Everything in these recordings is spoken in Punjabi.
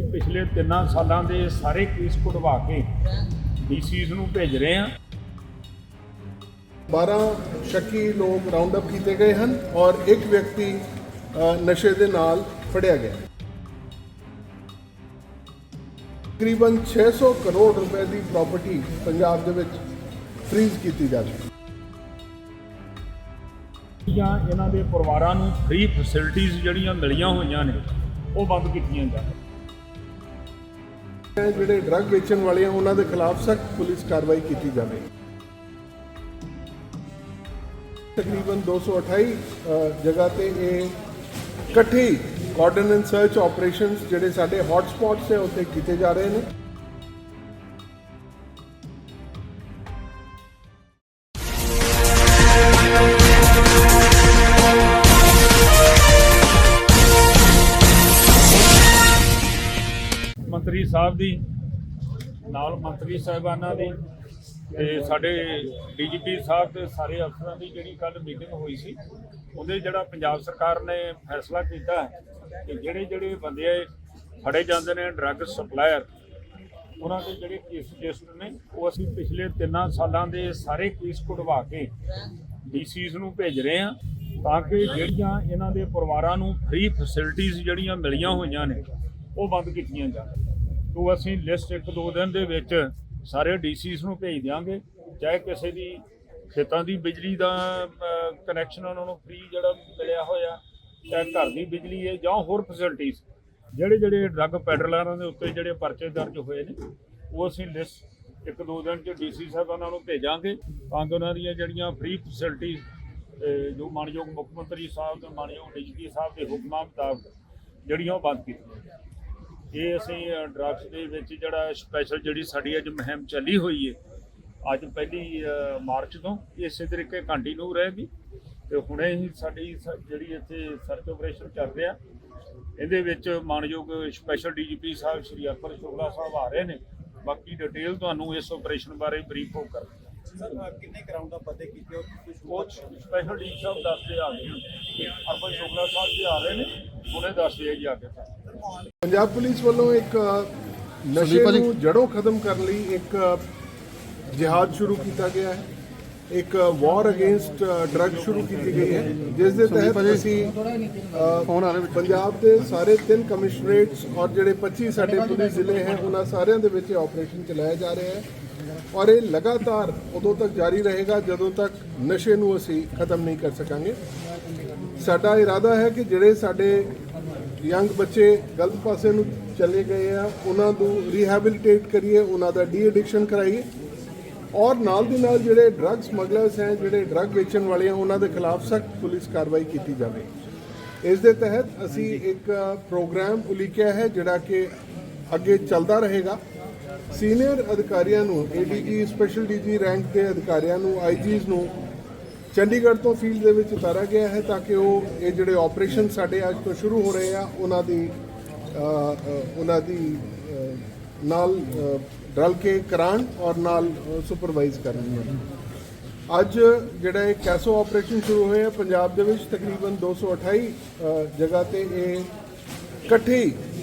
ਅਸੀਂ ਪਿਛਲੇ 3 ਸਾਲਾਂ ਦੇ ਸਾਰੇ ਕੇਸ ਕਢਵਾ ਕੇ ਡੀਸੀਸ ਨੂੰ ਭੇਜ ਰਹੇ ਹਾਂ। 12 ਸ਼ੱਕੀ ਲੋਕ ਰਾਉਂਡ ਅਪ ਕੀਤੇ ਗਏ ਹਨ ਔਰ ਇੱਕ ਵਿਅਕਤੀ ਨਸ਼ੇ ਦੇ ਨਾਲ ਫੜਿਆ ਗਿਆ। ਤਕਰੀਬਨ 600 ਕਰੋੜ ਰੁਪਏ ਦੀ ਪ੍ਰਾਪਰਟੀ ਪੰਜਾਬ ਦੇ ਵਿੱਚ ਫ੍ਰੀਜ਼ ਕੀਤੀ ਜਾਵੇ ਜਾਂ ਇਹਨਾਂ ਦੇ ਪਰਿਵਾਰਾਂ ਨੂੰ ਫ੍ਰੀ ਫੈਸਿਲਿਟੀਆਂ ਜਿਹੜੀਆਂ ਮਿਲੀਆਂ ਹੋਈਆਂ ਨੇ ਉਹ ਬੰਦ ਕੀਤੀਆਂ ਇਹ ਜਿਹੜੇ ਡਰੱਗ ਵੇਚਣ ਵਾਲੇ ਆ ਉਹਨਾਂ ਦੇ ਖਿਲਾਫ ਸਖਤ ਪੁਲਿਸ ਕਾਰਵਾਈ ਕੀਤੀ ਜਾਵੇ। ਤਕਰੀਬਨ 228 ਅ, ਜਗ੍ਹਾ ਤੇ ਇਹ ਇਕੱਠੀ ਕੋਆਰਡੀਨੇਟ ਸਰਚ ਆਪਰੇਸ਼ਨਸ ਜਿਹੜੇ ਸਾਡੇ ਹੌਟ ਸਪੌਟਸ ਹੈ ਉੱਥੇ ਕੀਤੇ ਜਾ ਰਹੇ ਨੇ। ਮੰਤਰੀ ਸਾਹਿਬ ਦੀ, ਨਾਲ ਮੰਤਰੀ ਸਾਹਿਬਾਨਾਂ ਦੀ ਤੇ ਸਾਡੇ ਡੀਜੀਪੀ ਸਾਹਿਬ ਤੇ ਸਾਰੇ ਅਫਸਰਾਂ ਦੀ ਜਿਹੜੀ ਕੱਲ ਮੀਟਿੰਗ ਹੋਈ ਸੀ, ਉਹਦੇ ਜਿਹੜਾ ਪੰਜਾਬ ਸਰਕਾਰ ਨੇ ਫੈਸਲਾ ਕੀਤਾ ਕਿ ਜਿਹੜੇ ਜਿਹੜੇ ਬੰਦੇ ਫੜੇ ਜਾਂਦੇ ਨੇ ਡਰੱਗ ਸਪਲਾਇਰ ਉਹਨਾਂ ਦੇ ਜਿਹੜੇ ਕੇਸ ਰਜਿਸਟਰ ਨੇ, ਉਹ ਅਸੀਂ ਪਿਛਲੇ 3 ਸਾਲਾਂ ਦੇ ਸਾਰੇ ਕੇਸ ਕਢਵਾ ਕੇ ਡੀਸੀਸ ਨੂੰ ਭੇਜ ਰਹੇ ਹਾਂ ਤਾਂ ਕਿ ਜਿਹੜੀਆਂ ਇਹਨਾਂ ਦੇ ਪਰਿਵਾਰਾਂ ਨੂੰ ਫ੍ਰੀ ਫੈਸਿਲਿਟੀਆਂ ਜਿਹੜੀਆਂ ਮਿਲੀਆਂ ਹੋਈਆਂ ਨੇ, ਉਹ ਬੰਦ ਕੀਤੀਆਂ ਜਾਣ। ਤੋਂ ਅਸੀਂ ਲਿਸਟ ਇੱਕ ਦੋ ਦਿਨ ਦੇ ਵਿੱਚ ਸਾਰੇ ਡੀਸੀਸ ਨੂੰ ਭੇਜ ਦਿਆਂਗੇ। ਚਾਹੇ ਕਿਸੇ ਦੀ ਖੇਤਾਂ ਦੀ ਬਿਜਲੀ ਦਾ ਕਨੈਕਸ਼ਨ ਉਹਨਾਂ ਨੂੰ ਫ੍ਰੀ ਜਿਹੜਾ ਮਿਲਿਆ ਹੋਇਆ, ਚਾਹੇ ਘਰ ਦੀ ਬਿਜਲੀ ਹੈ ਜਾਂ ਹੋਰ ਫੈਸਿਲਿਟੀਆਂ ਜਿਹੜੇ ਜਿਹੜੇ ਡਰੱਗ ਪੈਡਲਰਾਂ ਦੇ ਉੱਤੇ ਜਿਹੜੇ ਪਰਚੇ ਦਰਜ ਹੋਏ ਨੇ, ਉਹ ਅਸੀਂ ਲਿਸਟ ਇੱਕ ਦੋ ਦਿਨ ਚ ਡੀਸੀ ਉਹਨਾਂ ਨੂੰ ਭੇਜਾਂਗੇ ਤਾਂ ਕਿ ਉਹਨਾਂ ਦੀਆਂ ਜਿਹੜੀਆਂ ਫ੍ਰੀ ਫੈਸਿਲਿਟੀਆਂ ਜੋ ਮਾਨਯੋਗ ਮੁੱਖ ਮੰਤਰੀ ਸਾਹਿਬ ਤੇ ਮਾਨਯੋਗ ਡੀਜੀਪੀ ਸਾਹਿਬ ਦੇ ਹੁਕਮਾਂ ਮੁਤਾਬਕ ਜਿਹੜੀਆਂ ਉਹ ਬੰਦ ਕੀਤੀਆਂ ਇਹ ਅਸੀਂ ਡਰੱਗਸ ਦੇ ਵਿੱਚ ਜਿਹੜਾ ਸਪੈਸ਼ਲ ਜਿਹੜੀ ਸਾਡੀ ਅੱਜ ਮੁਹਿੰਮ ਚੱਲੀ ਹੋਈ ਹੈ ਅੱਜ ਪਹਿਲੀ ਮਾਰਚ ਤੋਂ ਇਸੇ ਤਰੀਕੇ ਕੰਟੀਨਿਊ ਰਹੇਗੀ। ਤੇ ਹੁਣੇ ਹੀ ਸਾਡੀ ਜਿਹੜੀ ਇੱਥੇ ਸਰਚ ਆਪਰੇਸ਼ਨ ਚੱਲ ਰਿਹਾ। ਇਹਦੇ ਵਿੱਚ ਮਾਨਯੋਗ ਸਪੈਸ਼ਲ ਡੀਜੀਪੀ ਸਾਹਿਬ ਸ਼੍ਰੀ ਅਰਪਨ ਸ਼ੁਕਲਾ ਸਾਹਿਬ ਆ ਰਹੇ ਨੇ। ਬਾਕੀ ਡਿਟੇਲ ਤੁਹਾਨੂੰ ਇਸ ਆਪਰੇਸ਼ਨ ਬਾਰੇ ਬਰੀਫ ਹੋ ਕਰ ਸਰ ਕਿੰਨੇ ਗਰਾਊਂਡ ਦਾ ਪਤੇ ਕੀਤੇ ਹੋ ਸਪੈਸ਼ਲ ਡੀ ਸਾਹਿਬ ਦੱਸਦੇ ਆ ਗਏ ਅਰਪਨ ਸ਼ੁਕਲਾ ਸਾਹਿਬ ਜੀ ਆ ਰਹੇ ਨੇ ਹੁਣੇ ਦੱਸਦੇ ਆ ਜੀ ਆ ਕੇ। ਪੰਜਾਬ ਪੁਲਿਸ ਵੱਲੋਂ ਇੱਕ ਨਸ਼ੇ ਨੂੰ ਜੜੋਂ ਖਤਮ ਕਰਨ ਲਈ ਇੱਕ ਜਿਹਾਦ ਸ਼ੁਰੂ ਕੀਤਾ ਗਿਆ ਹੈ। ਇੱਕ ਵਾਰ ਅਗੇਂਸਟ ਡਰੱਗ ਸ਼ੁਰੂ ਕੀਤੀ ਗਈ ਹੈ। ਜਿਸ ਦੇ ਤਹਿਤ ਅਸੀਂ ਪੰਜਾਬ ਦੇ ਸਾਰੇ ਤਿੰਨ ਕਮਿਸ਼ਨਰੇਟਸ ਔਰ ਜਿਹੜੇ 25 ਸਾਡੇ ਪੁਲਿਸ ਜ਼ਿਲ੍ਹੇ ਹੈ ਉਹਨਾਂ ਸਾਰਿਆਂ ਦੇ ਵਿੱਚ ਆਪਰੇਸ਼ਨ ਚਲਾਇਆ ਜਾ ਰਿਹਾ ਹੈ। ਔਰ ਇਹ ਲਗਾਤਾਰ ਉਦੋਂ ਤੱਕ ਜਾਰੀ ਰਹੇਗਾ ਜਦੋਂ ਤੱਕ ਨਸ਼ੇ ਨੂੰ ਅਸੀਂ ਖਤਮ ਨਹੀਂ ਕਰ ਸਕਾਂਗੇ। ਸਾਡਾ ਇਰਾਦਾ ਹੈ ਕਿ ਜਿਹੜੇ ਸਾਡੇ ਯੰਗ ਬੱਚੇ ਗਲਤ ਪਾਸੇ ਨੂੰ ਚਲੇ ਗਏ ਆ, ਉਹਨਾਂ ਨੂੰ ਰੀਹੈਬਿਲਿਟੇਟ ਕਰੀਏ, ਉਹਨਾਂ ਦਾ ਡੀ ਐਡਿਕਸ਼ਨ ਕਰਾਈਏ। ਔਰ ਨਾਲ ਦੀ ਨਾਲ ਜਿਹੜੇ ਡਰੱਗ ਸਮਗਲਰਸ ਹੈ, ਜਿਹੜੇ ਡਰੱਗ ਵੇਚਣ ਵਾਲੇ ਆ, ਉਹਨਾਂ ਦੇ ਖਿਲਾਫ ਸਖਤ ਪੁਲਿਸ ਕਾਰਵਾਈ ਕੀਤੀ ਜਾਵੇ। ਇਸ ਦੇ ਤਹਿਤ ਅਸੀਂ ਇੱਕ ਪ੍ਰੋਗਰਾਮ ਉਲੀਕਿਆ ਹੈ, ਜਿਹੜਾ ਕਿ ਅੱਗੇ ਚੱਲਦਾ ਰਹੇਗਾ। ਸੀਨੀਅਰ ਅਧਿਕਾਰੀਆਂ ਨੂੰ ਏਡੀਜੀ ਸਪੈਸ਼ਲ ਡੀਜੀ ਰੈਂਕ ਦੇ ਅਧਿਕਾਰੀਆਂ ਨੂੰ ਆਈਜੀਜ਼ ਨੂੰ ਚੰਡੀਗੜ੍ਹ ਤੋਂ ਫੀਲਡ ਦੇ ਵਿੱਚ ਉਤਾਰਿਆ ਗਿਆ ਹੈ ਤਾਂ ਕਿ ਉਹ ਇਹ ਜਿਹੜੇ ਆਪਰੇਸ਼ਨ ਸਾਡੇ ਅੱਜ ਤੋਂ ਸ਼ੁਰੂ ਹੋ ਰਹੇ ਆ ਉਹਨਾਂ ਦੀ ਉਹਨਾਂ ਦੀ ਨਾਲ ਰਲ ਕੇ ਕਰਾਉਣ ਔਰ ਨਾਲ ਸੁਪਰਵਾਈਜ਼ ਕਰਨ ਅੱਜ ਜਿਹੜਾ ਇਹ ਕੈਸੋ ਆਪਰੇਸ਼ਨ ਸ਼ੁਰੂ ਹੋਇਆ ਪੰਜਾਬ ਦੇ ਵਿੱਚ ਤਕਰੀਬਨ 228 ਅ, ਜਗ੍ਹਾ ਤੇ ਇਹ ਇਕੱਠੇ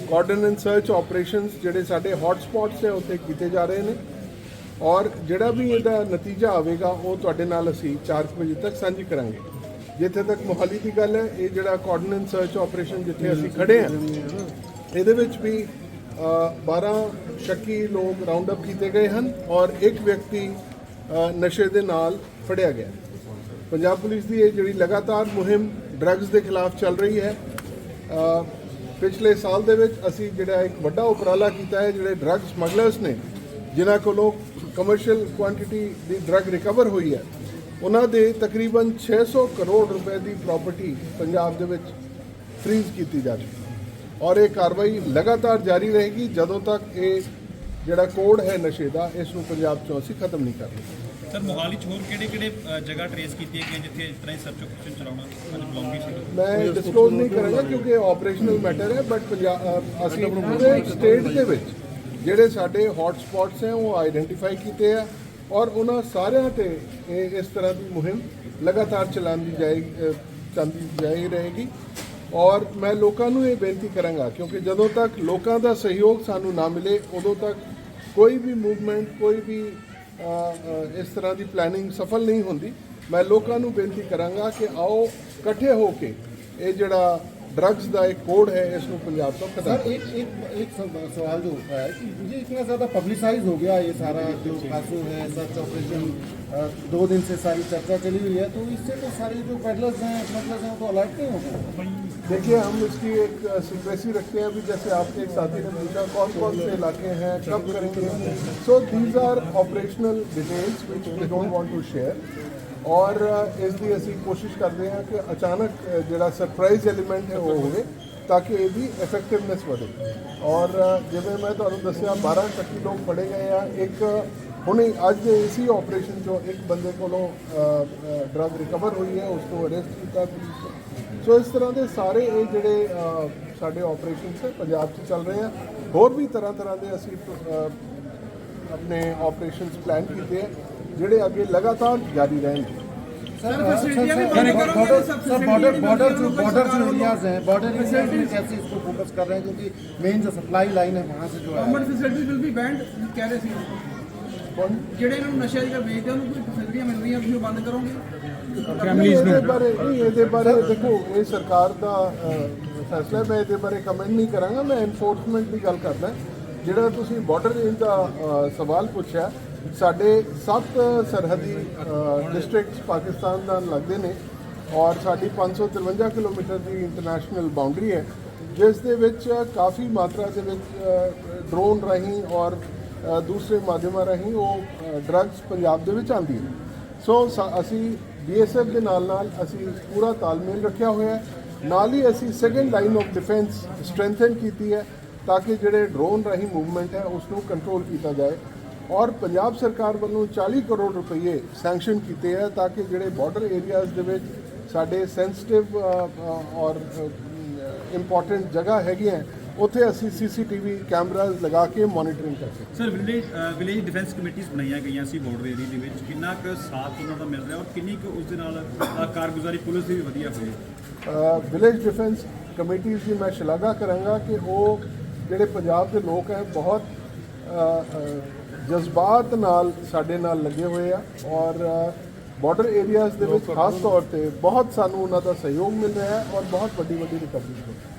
ਕੋਆਰਡੀਨੇਟ ਸਰਚ ਆਪਰੇਸ਼ਨਸ ਜਿਹੜੇ ਸਾਡੇ ਹੌਟ ਸਪੌਟਸ ਹੈ ਉੱਥੇ ਕੀਤੇ ਜਾ ਰਹੇ ਨੇ। ਔਰ ਜਿਹੜਾ ਵੀ ਇਹਦਾ ਨਤੀਜਾ ਆਵੇਗਾ ਉਹ ਤੁਹਾਡੇ ਨਾਲ ਅਸੀਂ 4 ਵਜੇ ਤੱਕ ਸਾਂਝੀ ਕਰਾਂਗੇ। ਜਿੱਥੇ ਤੱਕ ਮੋਹਾਲੀ ਦੀ ਗੱਲ ਹੈ ਇਹ ਜਿਹੜਾ ਕੋਆਰਡੀਨੇਟ ਸਰਚ ਆਪਰੇਸ਼ਨ ਜਿੱਥੇ ਅਸੀਂ ਖੜੇ ਹਾਂ ਇਹਦੇ ਵਿੱਚ ਵੀ ਅ, 12 ਸ਼ੱਕੀ ਲੋਕ ਰਾਉਂਡ ਅਪ ਕੀਤੇ ਗਏ ਹਨ ਔਰ ਇੱਕ ਵਿਅਕਤੀ ਨਸ਼ੇ ਦੇ ਨਾਲ ਫੜਿਆ ਗਿਆ। ਪੰਜਾਬ ਪੁਲਿਸ ਦੀ ਇਹ ਜਿਹੜੀ ਲਗਾਤਾਰ ਮੁਹਿੰਮ ਡਰੱਗਸ ਦੇ ਖਿਲਾਫ ਚੱਲ ਰਹੀ ਹੈ ਪਿਛਲੇ ਸਾਲ ਦੇ ਵਿੱਚ ਅਸੀਂ ਜਿਹੜਾ ਇੱਕ ਵੱਡਾ ਉਪਰਾਲਾ ਕੀਤਾ ਹੈ, ਜਿਹੜੇ ਡਰੱਗ ਸਮਗਲਰਸ ਨੇ, ਜਿਨ੍ਹਾਂ ਕੋਲੋਂ ਕਮਰਸ਼ੀਅਲ ਕੁਆਂਟੀਟੀ ਦੀ ਡਰੱਗ ਰਿਕਵਰ ਹੋਈ ਹੈ, ਉਹਨਾਂ ਦੇ ਤਕਰੀਬਨ 600 ਕਰੋੜ ਰੁਪਏ ਦੀ ਪ੍ਰਾਪਰਟੀ ਪੰਜਾਬ ਦੇ ਵਿੱਚ ਫ੍ਰੀਜ਼ ਕੀਤੀ ਜਾ ਚੁੱਕੀ ਔਰ ਇਹ ਕਾਰਵਾਈ ਲਗਾਤਾਰ ਜਾਰੀ ਰਹੇਗੀ, ਜਦੋਂ ਤੱਕ ਇਹ ਜਿਹੜਾ ਕੋਡ ਹੈ ਨਸ਼ੇ ਦਾ ਇਸ ਨੂੰ ਪੰਜਾਬ ਚੋਂ ਅਸੀਂ ਖਤਮ ਨਹੀਂ ਕਰਦੇ ਸਰ ਮੋਹਾਲੀ ਚ ਹੋਰ ਕਿਹੜੇ ਕਿਹੜੇ ਜਗ੍ਹਾ ਟਰੇਸ ਕੀਤੀਆਂ ਗਈਆਂ ਜਿੱਥੇ ਇਸ ਤਰ੍ਹਾਂ ਹੀ ਸਰਚ ਆਪਰੇਸ਼ਨ ਚਲਾਉਣਾ ਅੱਜ ਬਲੌਂਗੀ ਸੀ ਮੈਂ ਡਿਸਕਲੋਜ਼ ਨਹੀਂ ਕਰਾਂਗਾ ਕਿਉਂਕਿ ਇਹ ਆਪਰੇਸ਼ਨਲ ਮੈਟਰ ਹੈ ਬਟ ਪੰਜਾਬ ਅਸੀਂ ਪੂਰੇ ਸਟੇਟ ਦੇ ਵਿੱਚ ਜਿਹੜੇ ਸਾਡੇ ਹੌਟ ਸਪੌਟਸ ਹੈ ਉਹ ਆਈਡੈਂਟੀਫਾਈ ਕੀਤੇ ਆ ਔਰ ਉਹਨਾਂ ਸਾਰਿਆਂ ਤੇ ਇਸ ਤਰ੍ਹਾਂ ਦੀ ਮੁਹਿੰਮ ਲਗਾਤਾਰ ਚਲਾਉਂਦੀ ਜਾਏਗੀ ਅ, ਚੱਲਦੀ ਜਾਈ ਰਹੇਗੀ। ਔਰ ਮੈਂ ਲੋਕਾਂ ਨੂੰ ਇਹ ਬੇਨਤੀ ਕਰਾਂਗਾ, ਕਿਉਂਕਿ ਜਦੋਂ ਤੱਕ ਲੋਕਾਂ ਦਾ ਸਹਿਯੋਗ ਸਾਨੂੰ ਨਾ ਮਿਲੇ, ਉਦੋਂ ਤੱਕ ਕੋਈ ਵੀ ਮੂਵਮੈਂਟ ਕੋਈ ਵੀ ਇਸ ਤਰ੍ਹਾਂ ਦੀ ਪਲੈਨਿੰਗ ਸਫਲ ਨਹੀਂ ਹੁੰਦੀ। ਮੈਂ ਲੋਕਾਂ ਨੂੰ ਬੇਨਤੀ ਕਰਾਂਗਾ ਕਿ ਆਓ ਇਕੱਠੇ ਹੋ ਕੇ ਇਹ ਜਿਹੜਾ ਡਰੱਗਸ ਦਾ ਇੱਕ ਕੋਡ ਹੈ ਇਸ ਨੂੰ ਪੰਜਾਬ ਤੋਂ ਖਤਮ सर एक एक एक सव- सवाल जो उठा है कि ये इतना ज़्यादा पब्लिसाइज हो गया ये सारा जो कासू है सर्च ऑपरेशन अ, दो दिन से सारी चर्चा चली हुई है तो इससे तो सारे जो पेडलर्स हैं स्मगलर्स हैं वो तो अलर्ट नहीं हो गए देखिए हम इसकी एक सिक्रेसी रखते हैं अभी जैसे आपके एक साथी ने पूछा कौन कौन से इलाके हैं कब करेंगे so these are operational details which we don't want to share ਔਰ ਇਸ ਦੀ ਅਸੀਂ ਕੋਸ਼ਿਸ਼ ਕਰਦੇ ਹਾਂ ਕਿ ਅਚਾਨਕ ਜਿਹੜਾ ਸਰਪ੍ਰਾਈਜ਼ ਐਲੀਮੈਂਟ ਹੈ ਉਹ ਹੋਵੇ ਤਾਂ ਕਿ ਇਹਦੀ ਇਫੈਕਟਿਵਨੈਸ ਵਧੇ। ਔਰ ਜਿਵੇਂ ਮੈਂ ਤੁਹਾਨੂੰ ਦੱਸਿਆ 12 ਸ਼ੱਕੀ ਲੋਕ ਫੜੇ ਗਏ ਆ। ਇੱਕ ਹੁਣੇ ਅੱਜ ਦੇ ਇਸੀ ਆਪਰੇਸ਼ਨ ਚੋਂ ਇੱਕ ਬੰਦੇ ਕੋਲੋਂ ਡਰਗ ਰਿਕਵਰ ਹੋਈ ਹੈ, ਉਸ ਨੂੰ ਅਰੈਸਟ ਕੀਤਾ ਪੁਲਿਸ ਸੋ ਇਸ ਤਰ੍ਹਾਂ ਦੇ ਸਾਰੇ ਇਹ ਜਿਹੜੇ ਸਾਡੇ ਆਪਰੇਸ਼ਨਸ ਪੰਜਾਬ 'ਚ ਚੱਲ ਰਹੇ ਆ। ਹੋਰ ਵੀ ਤਰ੍ਹਾਂ ਤਰ੍ਹਾਂ ਦੇ ਅਸੀਂ ਆਪਣੇ ਆਪਰੇਸ਼ਨਸ ਪਲਾਨ ਕੀਤੇ ਹੈ ਜਿਹੜੇ ਅੱਗੇ ਲਗਾਤਾਰ ਜਾਰੀ ਰਹਿਣਗੇ sir border sir border border जो बॉर्डर जो एरियाज हैं बॉर्डर एरियाज में कैसे इसको फोकस कर रहे हैं क्योंकि मेन जो सप्लाई लाइन है वहाँ से जो है government facility will be banned ਕਹਿ ਰਹੇ ਸੀ ਕੌਣ ਜਿਹੜੇ ਇਹਨਾਂ ਨੂੰ ਨਸ਼ਾ ਜਿਹੜਾ ਵੇਚਦੇ ਆ, ਉਹਨੂੰ ਕੋਈ ਫੈਸਿਲਿਟੀਆਂ ਮਿਲ ਰਹੀਆਂ ਤੁਸੀਂ ਉਹ ਬੰਦ ਕਰੋਗੇ ਫੈਮਲੀਜ਼ ਨੂੰ ਇਹਦੇ ਬਾਰੇ ਨਹੀਂ ਇਹਦੇ ਬਾਰੇ ਦੇਖੋ ਇਹ ਸਰਕਾਰ ਦਾ ਅ, ਫੈਸਲਾ ਹੈ ਮੈਂ ਇਹਦੇ ਬਾਰੇ ਕਮੈਂਟ ਨਹੀਂ ਕਰਾਂਗਾ ਮੈਂ ਐਨਫੋਰਸਮੈਂਟ ਦੀ ਗੱਲ ਕਰਦਾ ਜਿਹੜਾ ਤੁਸੀਂ ਬਾਰਡਰ ਰੇਂਜ ਦਾ ਸਵਾਲ ਪੁੱਛਿਆ, ਸਾਡੇ ਸੱਤ ਸਰਹੱਦੀ ਡਿਸਟ੍ਰਿਕਟਸ ਪਾਕਿਸਤਾਨ ਨਾਲ ਲੱਗਦੇ ਨੇ ਔਰ ਸਾਡੀ 553 ਕਿਲੋਮੀਟਰ ਦੀ ਇੰਟਰਨੈਸ਼ਨਲ ਬਾਉਂਡਰੀ ਹੈ, ਜਿਸ ਦੇ ਵਿੱਚ ਕਾਫੀ ਮਾਤਰਾ ਦੇ ਵਿੱਚ ਡਰੋਨ ਰਾਹੀਂ ਔਰ ਦੂਸਰੇ ਮਾਧਿਅਮਾਂ ਰਾਹੀਂ ਉਹ ਡਰੱਗਸ ਪੰਜਾਬ ਦੇ ਵਿੱਚ ਆਉਂਦੀ ਹੈ ਸੋ ਸ- ਅਸੀਂ ਬੀਐਸਐਫ ਦੇ ਨਾਲ ਨਾਲ ਅਸੀਂ ਪੂਰਾ ਤਾਲਮੇਲ ਰੱਖਿਆ ਹੋਇਆ ਹੈ। ਨਾਲ ਹੀ ਅਸੀਂ second line of defence strengthen ਕੀਤੀ ਹੈ। ਤਾਂ ਕਿ ਜਿਹੜੇ ਡਰੋਨ ਰਾਹੀਂ ਮੂਵਮੈਂਟ ਹੈ ਉਸ ਨੂੰ ਕੰਟਰੋਲ ਕੀਤਾ ਜਾਏ ਔਰ ਪੰਜਾਬ ਸਰਕਾਰ ਵੱਲੋਂ 40 ਕਰੋੜ ਰੁਪਏ ਸੈਂਕਸ਼ਨ ਕੀਤੇ ਹੈ ਤਾਂ ਕਿ ਜਿਹੜੇ ਬਾਰਡਰ ਏਰੀਆਜ਼ ਦੇ ਵਿੱਚ ਸਾਡੇ ਸੈਂਸਿਟਿਵ ਔਰ ਇੰਪੋਰਟੈਂਟ ਜਗ੍ਹਾ ਹੈਗੀਆਂ ਉੱਥੇ ਅਸੀਂ ਸੀਸੀਟੀਵੀ ਕੈਮਰਾਜ਼ ਲਗਾ ਕੇ ਮੋਨੀਟਰਿੰਗ ਕਰ ਸਕੀਏ ਸਰ ਵਿਲੇਜ ਵਿਲੇਜ ਡਿਫੈਂਸ ਕਮੇਟੀਆਂ ਬਣਾਈਆਂ ਗਈਆਂ ਸੀ ਬਾਰਡਰ ਏਰੀਆ ਦੇ ਵਿੱਚ। ਕਿੰਨਾ ਕੁ ਸਾਥ ਉਹਨਾਂ ਦਾ ਮਿਲ ਰਿਹਾ ਔਰ ਕਿੰਨੀ ਕੁ ਉਸ ਦੇ ਨਾਲ ਕਾਰਗੁਜ਼ਾਰੀ ਪੁਲਿਸ ਦੀ ਵੀ ਵਧੀਆ ਹੋਈ? ਵਿਲੇਜ ਡਿਫੈਂਸ ਕਮੇਟੀਜ਼ ਦੀ ਮੈਂ ਸ਼ਲਾਘਾ ਕਰਾਂਗਾ ਕਿ ਉਹ ਜਿਹੜੇ ਪੰਜਾਬ ਦੇ ਲੋਕ ਹੈ ਬਹੁਤ ਜਜ਼ਬਾਤ ਨਾਲ ਸਾਡੇ ਨਾਲ ਲੱਗੇ ਹੋਏ ਆ ਔਰ ਬਾਰਡਰ ਏਰੀਆਜ਼ ਦੇ ਵਿੱਚ ਖਾਸ ਤੌਰ ਤੇ ਬਹੁਤ ਸਾਨੂੰ ਉਹਨਾਂ ਦਾ ਸਹਿਯੋਗ ਮਿਲ ਰਿਹਾ ਹੈ ਔਰ ਬਹੁਤ ਵੱਡੀ ਵੱਡੀ ਰਿਕਵਰੀ ਹੋ ਰਹੀ ਹੈ।